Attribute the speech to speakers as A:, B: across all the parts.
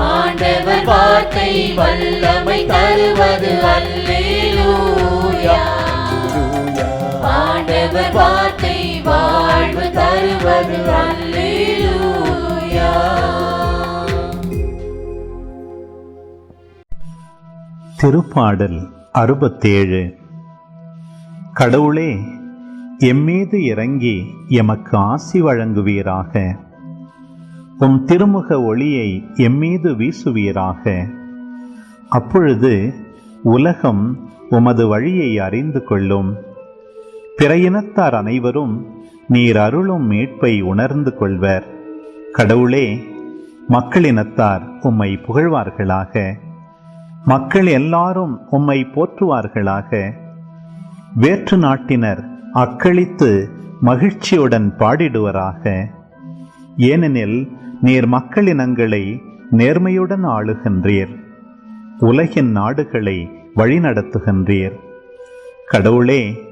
A: ஆண்டவர் வார்த்தை வல்லமை தருவது அல்லேலூயா. ஆண்டவர் வார்த்தை வாழ்வு தருவது அல்லேலூயா.
B: திருப்பாடல் அறுபத்தேழு. கடவுளே எம்மீது இறங்கி எமக்கு ஆசி வழங்குவீராக. உம் திருமுக ஒளியை எம்மீது வீசுவீராக. அப்பொழுது உலகம் உமது வழியை அறிந்து கொள்ளும். பிற இனத்தார் அனைவரும் நீர் அருளும் மீட்பை உணர்ந்து கொள்வர். கடவுளே மக்களினத்தார் உம்மை புகழ்வார்களாக. மக்கள் எல்லாரும் உம்மை போற்றுவார்களாக. வேற்று நாட்டினர் அக்களித்து மகிழ்ச்சியுடன் பாடிடுவராக. ஏனெனில் நீர் மக்களினங்களை நேர்மையுடன் ஆளுகின்றீர். உலகின் நாடுகளை வழிநடத்துகின்றீர். கடவுளே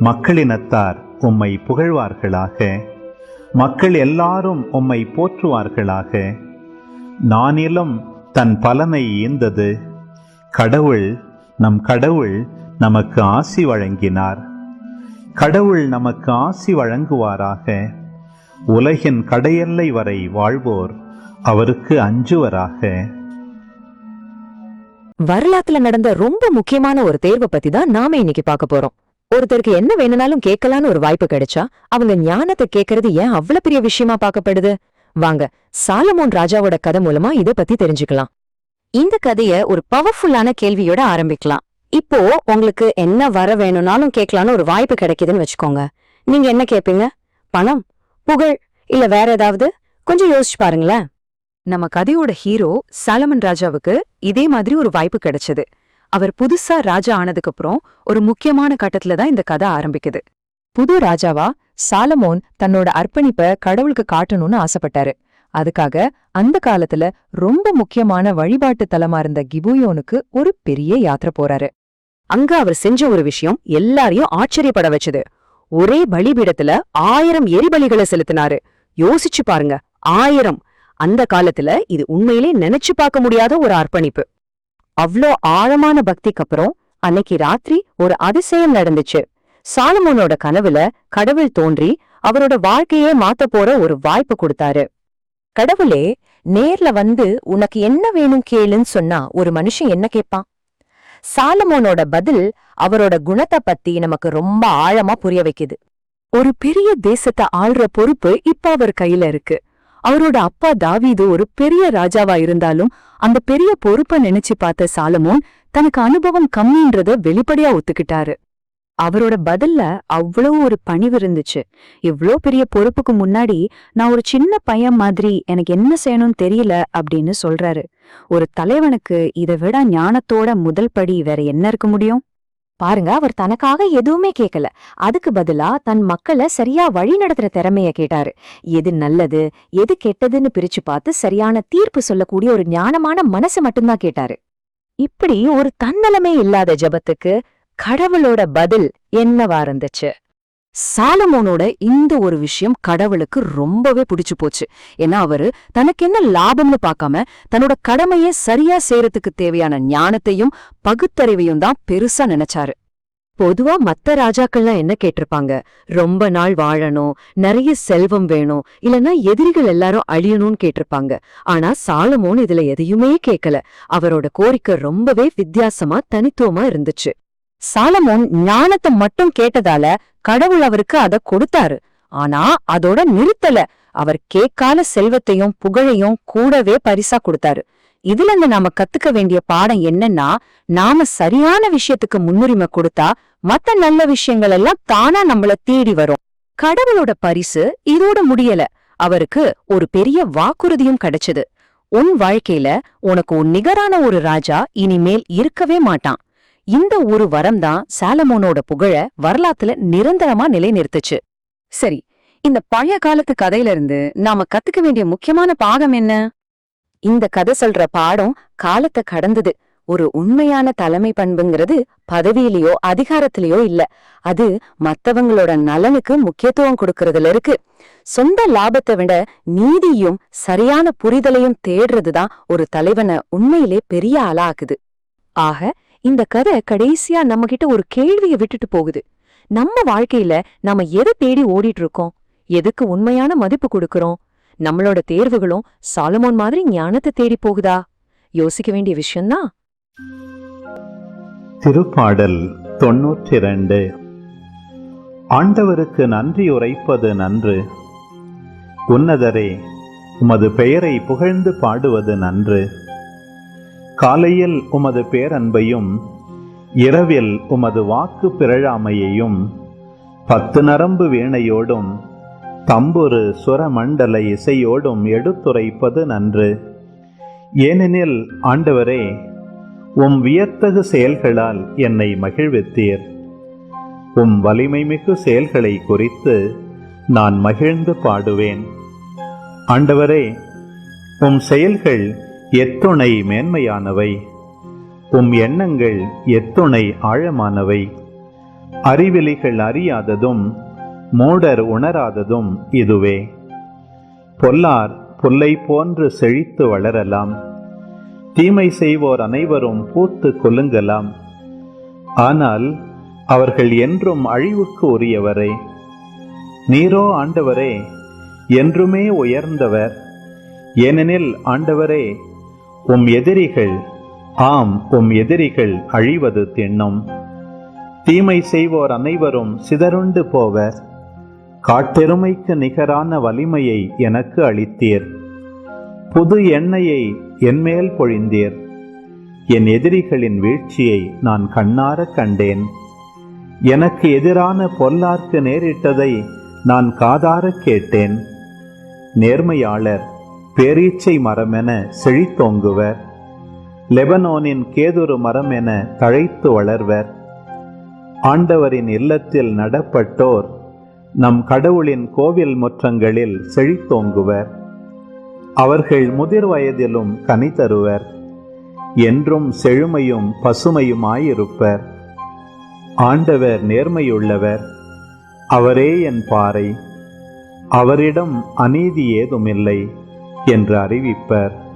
B: மக்களினத்தார் உம்மை புகழ்வார்களாக. மக்கள் எல்லாரும் உம்மை போற்றுவார்களாக. நானிலும் தன் பலனை ஈந்தது. கடவுள் நம் கடவுள் நமக்கு ஆசி வழங்கினார். கடவுள் நமக்கு ஆசி வழங்குவாராக. உலகின் கடையெல்லை வரை வாழ்வோர் அவருக்கு அஞ்சுவராக.
C: வரலாற்றுல நடந்த ரொம்ப முக்கியமான ஒரு தேர்வை பத்தி தான் நாம இன்னைக்கு பார்க்க போறோம். ஒருத்தருக்கு என்ன வேணும்னாலும் கேட்கலான்னு ஒரு வாய்ப்பு கிடைச்சா அவங்க ஞானத்தை கேட்கறது ஏன் அவ்வளவு பெரிய விஷயமா பார்க்கப்படுது? வாங்க சாலமோன் ராஜாவோட கதை மூலமா இத பத்தி தெரிஞ்சுக்கலாம். இந்த கதைய ஒரு பவர்ஃபுல்லான கேள்வியோட ஆரம்பிக்கலாம். இப்போ உங்களுக்கு என்ன வர வேணும்னாலும் கேட்கலான்னு ஒரு வாய்ப்பு கிடைக்குதுன்னு வச்சுக்கோங்க. நீங்க என்ன கேட்பீங்க பணம். புகழ் இல்ல வேற ஏதாவது? கொஞ்சம் யோசிச்சு பாருங்களேன். நம்ம கதையோட ஹீரோ சாலமன் ராஜாவுக்கு இதே மாதிரி ஒரு வாய்ப்பு கிடைச்சது. அவர் புதுசா ராஜா ஆனதுக்கு அப்புறம் ஒரு முக்கியமான கட்டத்துல தான் இந்த கதை ஆரம்பிக்குது. புது ராஜாவா சாலமோன் தன்னோட அர்ப்பணிப்பை கடவுளுக்கு காட்டணும்னு ஆசைப்பட்டாரு. அதுக்காக அந்த காலத்துல ரொம்ப முக்கியமான வழிபாட்டு தலமா இருந்த கிபுயோனுக்கு ஒரு பெரிய யாத்திரை போறாரு. அங்க அவர் செஞ்ச ஒரு விஷயம் எல்லாரையும் ஆச்சரியப்பட வச்சது. ஒரே பலிபீடத்துல ஆயிரம் எரிபலிகளை செலுத்தினாரு. யோசிச்சு பாருங்க ஆயிரம். அந்த காலத்துல இது உண்மையிலே நினைச்சு பார்க்க முடியாத ஒரு அர்ப்பணிப்பு. அவ்ளோ ஆழமான பக்திக்கு அப்புறம் அன்னைக்கு ராத்திரி ஒரு அதிசயம் நடந்துச்சு. சாலமோனோட கனவுல கடவுள் தோன்றி அவரோட வாழ்க்கையே மாத்த போற ஒரு வாய்ப்பு கொடுத்தாரு. கடவுளே நேர்ல வந்து உனக்கு என்ன வேணும் கேளுன்னு சொன்னா ஒரு மனுஷன் என்ன கேட்பான்? சாலமோனோட பதில் அவரோட குணத்தை பத்தி நமக்கு ரொம்ப ஆழமா புரிய வைக்குது. ஒரு பெரிய தேசத்தை ஆள்ற பொறுப்பு இப்ப அவர் கையில இருக்கு. அவரோட அப்பா தாவீது ஒரு பெரிய ராஜாவா இருந்தாலும் அந்த பெரிய பொறுப்பை நினைச்சு பார்த்த சாலமோன் தனக்கு அனுபவம் கம்மின்றத வெளிப்படையா ஒத்துக்கிட்டாரு. அவரோட பதில்ல அவ்வளவு ஒரு பணிவு இருந்துச்சு. இவ்ளோ பெரிய பொறுப்புக்கு முன்னாடி நான் ஒரு சின்ன பையன் மாதிரி எனக்கு என்ன செய்யணும்னு தெரியல அப்படின்னு சொல்றாரு. ஒரு தலைவனுக்கு இதை விட ஞானத்தோட முதல் படி வேற என்ன இருக்க முடியும்? பாருங்க அவர் தனக்காக எதுவுமே கேட்கல அதுக்கு பதிலா தன் மக்களை சரியா வழி நடத்துற திறமைய கேட்டாரு. எது நல்லது எது கெட்டதுன்னு பிரிச்சு பார்த்து சரியான தீர்ப்பு சொல்லக்கூடிய ஒரு ஞானமான மனசு மட்டும்தான் கேட்டாரு. இப்படி ஒரு தன்னலமே இல்லாத ஜெபத்துக்கு கடவுளோட பதில் என்னவா இருந்துச்சு? சாலமோனோட இந்த ஒரு விஷயம் கடவுளுக்கு ரொம்பவே பிடிச்சு போச்சு. ஏன்னா அவரு தனக்கு என்ன லாபம்னு பார்க்காம தன்னோட கடமையை சரியா செய்யறதுக்கு தேவையான ஞானத்தையும் பகுத்தறிவையும் தான் பெருசா நினைச்சாரு. பொதுவா மத்த ராஜாக்கள்லாம் என்ன கேட்டிருப்பாங்க? ரொம்ப நாள் வாழணும் நிறைய செல்வம் வேணும் இல்லனா எதிரிகள் எல்லாரும் அழியணும்னு கேட்டிருப்பாங்க. ஆனா சாலமோன் இதுல எதையுமே கேட்கல அவரோட கோரிக்கை ரொம்பவே வித்தியாசமா தனித்துவமா இருந்துச்சு. சாலமோன் ஞானத்தை மட்டும் கேட்டதால கடவுள் அவருக்கு அத கொடுத்தாரு. ஆனா அதோட நிறுத்தல. அவர் கேட்கால செல்வத்தையும் புகழையும் கூடவே பரிசா கொடுத்தாரு. இதுல இருந்து நாம கத்துக்க வேண்டிய பாடம் என்னன்னா நாம சரியான விஷயத்துக்கு முன்னுரிமை கொடுத்தா மத்த நல்ல விஷயங்கள் எல்லாம் தானா நம்மள தேடி வரும். கடவுளோட பரிசு இதோட முடியல. அவருக்கு ஒரு பெரிய வாக்குறுதியும் கிடைச்சது. உன் வாழ்க்கையில உனக்கு உன் நிகரான ஒரு ராஜா இனிமேல் இருக்கவே மாட்டான். இந்த ஒரு வரம் தான் சாலமோனோட புகழ வரலாத்துல நிரந்தரமா நிலைநிறுத்துச்சு. சரி இந்த பழைய காலத்து கதையில இருந்து நாம கத்துக்க வேண்டிய முக்கியமான பாகம் என்ன? இந்த கதை சொல்ற பாடம் காலத்தை கடந்தது. ஒரு உண்மையான தலைமை பண்புங்கிறது பதவியிலயோ அதிகாரத்திலேயோ இல்ல. அது மத்தவங்களோட நலனுக்கு முக்கியத்துவம் கொடுக்கறதுல இருக்கு. சொந்த லாபத்தை விட நீதியும் சரியான புரிதலையும் தேடுறதுதான் ஒரு தலைவனை உண்மையிலே பெரிய ஆளாக்குது. ஆக இந்த கதை கடைசியா நம்ம கிட்ட ஒரு கேள்விய விட்டுட்டு போகுது. நம்ம வாழ்க்கையில நாம எதை தேடி ஓடிட்டு இருக்கோம் எதுக்கு உண்மையான மதிப்பு கொடுக்கறோம்? நம்மளோட தேர்வுகளும் சாலமோன் மாதிரி ஞானத்தை தேடி போகுதா? யோசிக்க வேண்டிய விஷயம்தான்.
B: திருப்பாடல் தொன்னூற்றி இரண்டு ஆண்டவருக்கு நன்றி உரைப்பது நன்று. உன்னதரே உமது பெயரை புகழ்ந்து பாடுவது நன்று. காலையில் உமது பேரன்பையும் இரவில் உமது வாக்கு பிறழாமையையும் பத்து நரம்பு வீணையோடும் தம்புரு சுரமண்டல இசையோடும் எடுத்துரைப்பது நன்று. ஏனெனில் ஆண்டவரே உம் வியத்தகு செயல்களால் என்னை மகிழ்வித்தீர். உம் வலிமைமிகு செயல்களை குறித்து நான் மகிழ்ந்து பாடுவேன். ஆண்டவரே உம் செயல்கள் எத்துணை மேன்மையானவை. உம் எண்ணங்கள் எத்துணை ஆழமானவை. அறிவிலிகள் அறியாததும் மூடர் உணராததும் இதுவே. பொல்லார் புல்லை போன்று செழித்து வளரலாம். தீமை செய்வோர் அனைவரும் பூத்து கொலுங்கலாம் ஆனால் அவர்கள் என்றும் அழிவுக்கு உரியவரே. நீரோ ஆண்டவரே என்றுமே உயர்ந்தவர். ஏனெனில் ஆண்டவரே உம் எதிரிகள் ஆம் உம் எதிரிகள் அழிவது திண்ணும் தீமை செய்வோர் அனைவரும் சிதறுண்டு போவர். காட்டெருமைக்கு நிகரான வலிமையை எனக்கு அளித்தீர். புது எண்ணெயை என்மேல் பொழிந்தீர். என் எதிரிகளின் வீழ்ச்சியை நான் கண்ணார கண்டேன். எனக்கு எதிரான பொல்லார்க்கு நேரிட்டதை நான் காதார கேட்டேன். நேர்மையாளர் பேரீச்சை மரம் என செழித்தோங்குவர். லெபனோனின் கேதுரு என தழைத்து வளர்வர். ஆண்டவரின் இல்லத்தில் நடப்பட்டோர் நம் கடவுளின் கோவில் முற்றங்களில் செழித்தோங்குவர். அவர்கள் முதிர் வயதிலும் கனி தருவர். என்றும் செழுமையும் பசுமையுமாயிருப்பர். ஆண்டவர் நேர்மையுள்ளவர். அவரே என் பாறை. அவரிடம் அநீதி ஏதுமில்லை. என்று அறிவிப்பர்.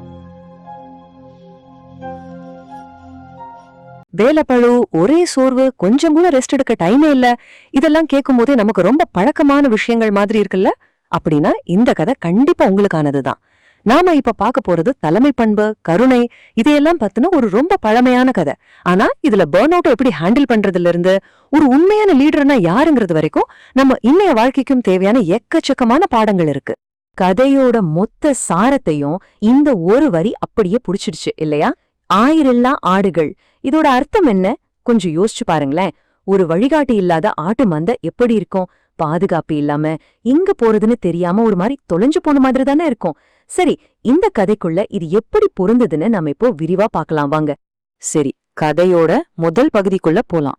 C: வேலைப்பழு ஒரே சோர்வு கொஞ்சம் கூட ரெஸ்ட் எடுக்க டைமே இல்ல. இதெல்லாம் கேட்கும் போதே நமக்கு ரொம்ப பழக்கமான விஷயங்கள் மாதிரி இருக்குல்ல? அப்படின்னா இந்த கதை கண்டிப்பா உங்களுக்கானதுதான். நாம இப்ப பார்க்க போறது தலைமை பண்பு கருணை இதையெல்லாம் பத்தின ஒரு ரொம்ப பழமையான கதை. ஆனா இதுல பேர்ன் அவுட் எப்படி ஹேண்டில் பண்றதுல இருந்து ஒரு உண்மையான லீடர்னா யாருங்கிறது வரைக்கும் நம்ம இன்னைய வாழ்க்கைக்கும் தேவையான எக்கச்சக்கமான பாடங்கள் இருக்கு. கதையோட மொத்த சாரத்தையும் இந்த ஒரு வரி அப்படியே புடிச்சிடுச்சு இல்லையா? ஆயிரல்லா ஆடுகள். இதோட அர்த்தம் என்ன? கொஞ்சம் யோசிச்சு பாருங்களேன். ஒரு வழிகாட்டி இல்லாத ஆட்டு மந்த எப்படி இருக்கும்? பாதுகாப்பு இல்லாம எங்க போறதுன்னு தெரியாம ஒரு மாதிரி தொலைஞ்சு போன மாதிரி தானே இருக்கும். சரி இந்த கதைக்குள்ள இது எப்படி பொருந்ததுன்னு நம்ம இப்போ விரிவா பார்க்கலாம் வாங்க. சரி கதையோட முதல் பகுதிக்குள்ள போலாம்.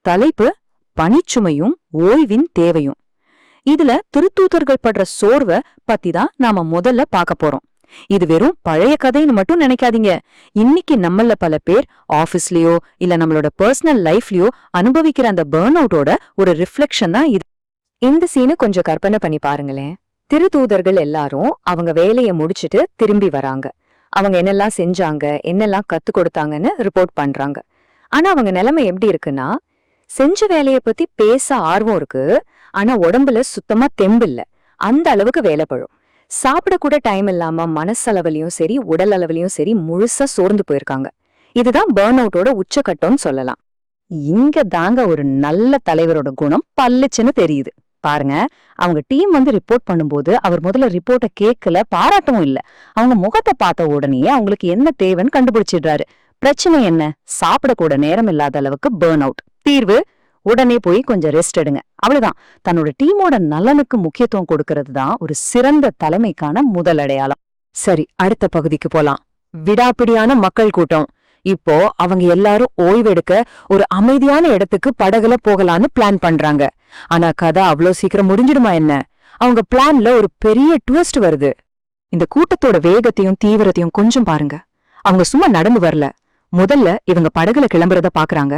C: தலைப்பு பணிச்சுமையும் ஓய்வின் தேவையும். இதுல திருத்தூதர்கள் படுற சோர்வை பத்தி தான் நாம முதல்ல பார்க்க போறோம். இது வெறும் பழைய கதைன்னு மட்டும் நினைக்காதீங்க. இன்னைக்கு நம்மள பல பேர் ஆபீஸ்லயோ இல்ல நம்மளோட பர்சனல் லைஃப்லயோ அனுபவிக்கிற அந்த பேர்ன் அவுட்டோட ஒரு ரிஃப்ளெக்ஷன் தான் இது. இந்த சீனை கொஞ்சம் கற்பனை பண்ணி பாருங்களேன். திருத்தூதர்கள் எல்லாரும் அவங்க வேலையை முடிச்சிட்டு திரும்பி வராங்க. அவங்க என்னெல்லாம் செஞ்சாங்க என்னெல்லாம் கத்து கொடுத்தாங்கன்னு ரிப்போர்ட் பண்றாங்க. ஆனா அவங்க நிலைமை எப்படி இருக்குன்னா செஞ்ச வேலைய பத்தி பேச ஆர்வம் இருக்கு. ஆனா உடம்புல சுத்தமா தெம்பு இல்ல. அந்த அளவுக்கு வேலை பழும். சாப்பிட கூட டைம் இல்லாம மனசளவுலயும் சரி உடல் அளவுலயும் சரி முழுசா சோர்ந்து போயிருக்காங்க. இதுதான் பேர்ன் அவுட்டோட உச்சக்கட்டம்னு சொல்லலாம். இங்க தாங்க ஒரு நல்ல தலைவரோட குணம் பல்லுச்சுன்னு தெரியுது. பாருங்க அவங்க டீம் வந்து ரிப்போர்ட் பண்ணும்போது அவர் முதல்ல ரிப்போர்ட்டை கேட்கல பாராட்டவும் இல்ல. அவங்க முகத்தை பார்த்த உடனே அவங்களுக்கு என்ன தேவைன்னு கண்டுபிடிச்சிடுறாரு. பிரச்சனை என்ன? சாப்பிட கூட நேரம் இல்லாத அளவுக்கு பேர்ன் அவுட் தீர்வு உடனே போய் கொஞ்சம் ரெஸ்ட் எடுங்க. அவ்வளவுதான். தன்னோட டீமோட நலனுக்கு முக்கியத்துவம் கொடுக்கறது தான் ஒரு சிறந்த தலைமைக்கான முதல் அடையாளம். சரி அடுத்த பகுதிக்கு போலாம். விடாப்பிடியான மக்கள் கூட்டம். இப்போ அவங்க எல்லாரும் ஓய்வெடுக்க ஒரு அமைதியான இடத்துக்கு படகுல போகலான்னு பிளான் பண்றாங்க. ஆனா கதை அவ்வளோ சீக்கிரம் முடிஞ்சிடுமா என்ன? அவங்க பிளான்ல ஒரு பெரிய ட்விஸ்ட் வருது. இந்த கூட்டத்தோட வேகத்தையும் தீவிரத்தையும் கொஞ்சம் பாருங்க. அவங்க சும்மா நடந்து வரல. முதல்ல இவங்க படகுல கிளம்புறத பாக்குறாங்க.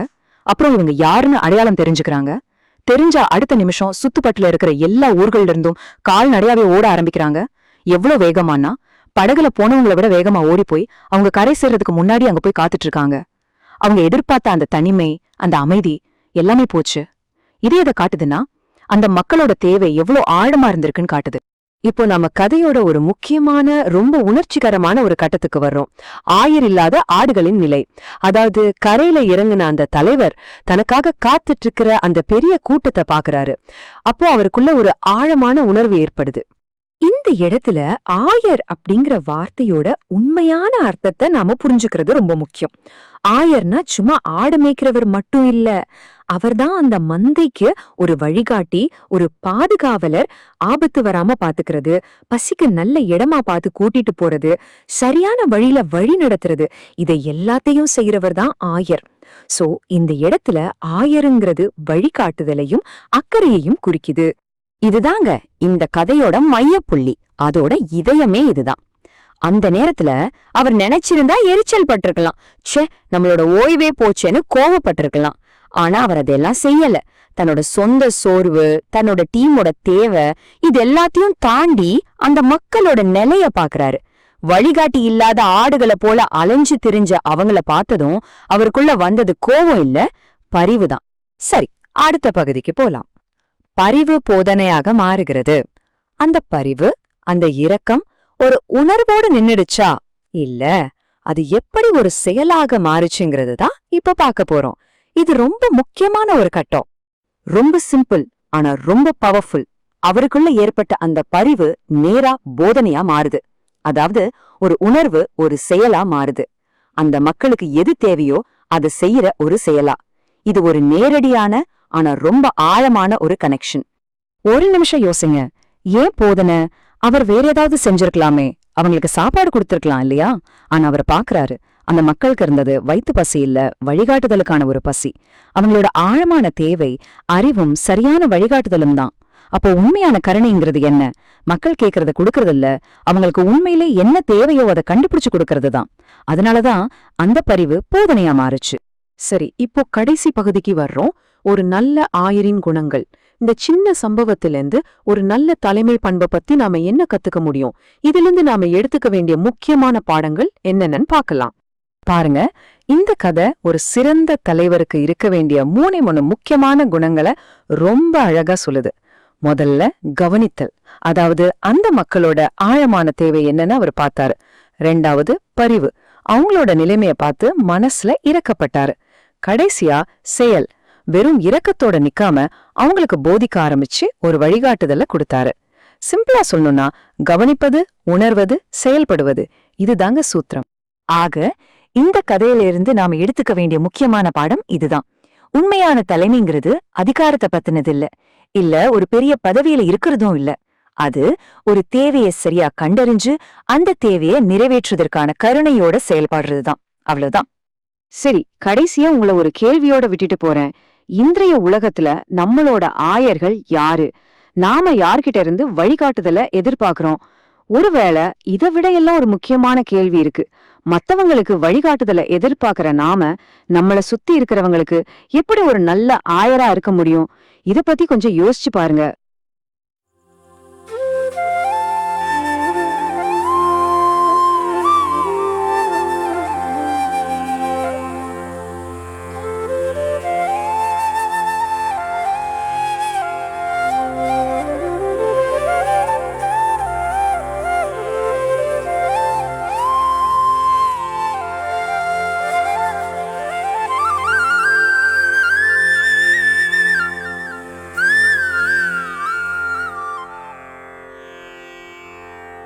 C: அப்புறம் இவங்க யாருன்னு அடையாளம் தெரிஞ்சுக்கிறாங்க. தெரிஞ்சா அடுத்த நிமிஷம் சுத்துப்பட்டுல இருக்கிற எல்லா ஊர்கள்ல இருந்தும் கால்நடையாவே ஓட ஆரம்பிக்கிறாங்க. எவ்வளவு வேகமானா படகுல போனவங்கள விட வேகமா ஓடி போய் அவங்க கரை சேர்றதுக்கு முன்னாடி அங்க போய் காத்துட்டு இருக்காங்க அவங்க எதிர்பார்த்த அந்த தனிமை அந்த அமைதி எல்லாமே போச்சு. இது எதை காட்டுதுன்னா அந்த மக்களோட தேவை எவ்வளவு ஆழமா இருந்திருக்குன்னு காட்டுது. இப்போ நம்ம கதையோட ஒரு முக்கியமான ரொம்ப உணர்ச்சிகரமான ஒரு கட்டத்துக்கு வர்றோம். ஆயர் இல்லாத ஆடுகளின் நிலை. அதாவது கரையில இறங்குன அந்த தலைவர் தனக்காக காத்துட்டு இருக்கிற அந்த பெரிய கூட்டத்தை பாக்குறாரு அப்போ அவருக்குள்ள ஒரு ஆழமான உணர்வு ஏற்படுது. இந்த இடத்துல ஆயர் அப்படிங்கிற வார்த்தையோட உண்மையான அர்த்தத்தை நாம புரிஞ்சுக்கிறது ரொம்ப முக்கியம். ஆயர்னா சும்மா ஆடு மேய்க்கிறவர் மட்டும் இல்ல. அவர்தான் அந்த மந்தைக்கு ஒரு வழிகாட்டி ஒரு பாதுகாவலர் ஆபத்து வராம பாத்துக்கிறது பசிக்கு நல்ல இடமா பார்த்து கூட்டிட்டு போறது சரியான வழியில வழி நடத்துறது இதை எல்லாத்தையும் செய்யறவர் தான் ஆயர். சோ இந்த இடத்துல ஆயருங்கிறது வழிகாட்டுதலையும் அக்கறையையும் குறிக்குது. இதுதாங்க இந்த கதையோட மையப்புள்ளி. அதோட இதயமே இதுதான். அந்த நேரத்துல அவர் நினைச்சிருந்தா எரிச்சல் பட்டிருக்கலாம். ச்சே நம்மளோட ஓய்வே போச்சேன்னு கோவப்பட்டிருக்கலாம். ஆனா அவர் அதெல்லாம் செய்யல. தன்னோட சொந்த சோர்வு தன்னோட டீமோட தேவை இது எல்லாத்தையும் தாண்டி அந்த மக்களோட நிலைய பாக்குறாரு. வழிகாட்டி இல்லாத ஆடுகளை போல அலைஞ்சு திரிஞ்ச அவங்கள பார்த்ததும் அவருக்குள்ள வந்தது கோவம் இல்ல பரிவுதான் சரி அடுத்த பகுதிக்கு போலாம். பரிவு போதனையாக மாறுகிறது. அந்த பரிவு அந்த இரக்கம் ஒரு உணர்வோடு நின்னுடுச்சா? இல்ல அது எப்படி ஒரு செயலாக மாறுச்சுங்கிறது தான் இப்ப பார்க்க போறோம். இது ரொம்ப முக்கியமான ஒரு கட்டம். ரொம்ப சிம்பிள் ஆனா ரொம்ப பவர்ஃபுல் அவருக்குள்ள ஏற்பட்ட அந்த பரிவு நேரா போதனையா மாறுது. அதாவது ஒரு உணர்வு ஒரு செயலா மாறுது. அந்த மக்களுக்கு எது தேவையோ அதை செய்யற ஒரு செயலா. இது ஒரு நேரடியான ஆனா ரொம்ப ஆழமான ஒரு கனெக்ஷன் ஒரு நிமிஷம் யோசிங்க. ஏன் போதனை? அவர் வேற ஏதாவது செஞ்சிருக்கலாமே. அவங்களுக்கு சாப்பாடு கொடுத்திருக்கலாம் இல்லையா? ஆனா அவர் பாக்குறாரு. அந்த மக்களுக்கு இருந்தது வயிற்று பசி இல்ல வழிகாட்டுதலுக்கான ஒரு பசி. அவங்களோட ஆழமான தேவை அறிவும் சரியான வழிகாட்டுதலும் தான். அப்போ உண்மையான கருணைங்கிறது என்ன? மக்கள் கேட்கறத கொடுக்கறது இல்ல அவங்களுக்கு உண்மையிலே என்ன தேவையோ அதை கண்டுபிடிச்சு கொடுக்கறது தான். அதனாலதான் அந்த பரிவு போதனையா மாறுச்சு. சரி இப்போ கடைசி பகுதிக்கு வர்றோம். ஒரு நல்ல ஆயரின் குணங்கள். இந்த சின்ன சம்பவத்திலிருந்து ஒரு நல்ல தலைமை பண்பை பத்தி நாம என்ன கத்துக்க முடியும்? இதிலிருந்து நாம எடுத்துக்க வேண்டிய முக்கியமான பாடங்கள் என்னென்னு பார்க்கலாம். பாருங்க. இந்த கதை ஒரு சிறந்த தலைவருக்கு இருக்க வேண்டிய மூணே மூணு முக்கியமான குணங்களை ரொம்ப அழகா சொல்லுது. முதல்ல கவனித்தல். அதாவது அந்த மக்களோட ஆழமான தேவை என்னன்னு அவர் பார்த்தாரு. ரெண்டாவது பரிவு. அவங்களோட நிலைமைய பார்த்து மனசுல இறக்கப்பட்டாரு. கடைசியா செயல். வெறும் இரக்கத்தோட நிக்காம அவங்களுக்கு போதிக்க ஆரம்பிச்சு ஒரு வழிகாட்டுதல கொடுத்தாரு. சிம்பிளா சொல்லணும்னா கவனிப்பது உணர்வது செயல்படுவது. இதுதாங்க சூத்திரம். ஆக இந்த கதையிலிருந்து நாம எடுத்துக்க வேண்டிய முக்கியமான பாடம் இதுதான். உண்மையான தலைமைங்கிறது அதிகாரத்தை பத்தினது இல்ல இல்ல ஒரு பெரிய பதவியில இருக்கிறதும் இல்ல. அது ஒரு தேவையை சரியா கண்டறிஞ்சு அந்த தேவையை நிறைவேற்றுவதற்கான கருணையோட செயல்படுறதுதான். அவ்வளவுதான். சரி கடைசியா உங்களை ஒரு கேள்வியோட விட்டுட்டு போறேன். இன்றைய உலகத்துல நம்மளோட ஆயர்கள் யாரு? நாம யார்கிட்ட இருந்து வழிகாட்டுதல எதிர்பார்க்கிறோம்? ஒருவேளை இதை விட எல்லாம் ஒரு முக்கியமான கேள்வி இருக்கு. மத்தவங்களுக்கு வழிகாட்டுதல எதிர்பார்க்கிற நாம நம்மள சுத்தி இருக்கிறவங்களுக்கு எப்படி ஒரு நல்ல ஆயரா இருக்க முடியும்? இத பத்தி கொஞ்சம் யோசிச்சு பாருங்க.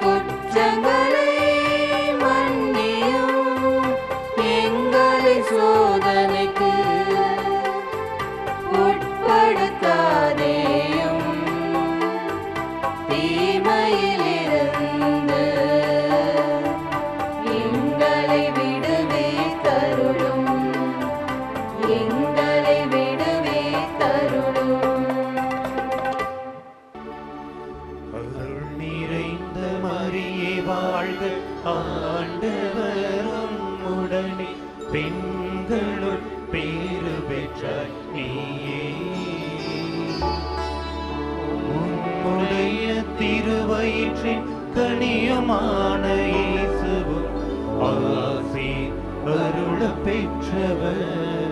D: Guru. தெய்வமான இயேசுவும் ஆசி அருள பெற்றவர்.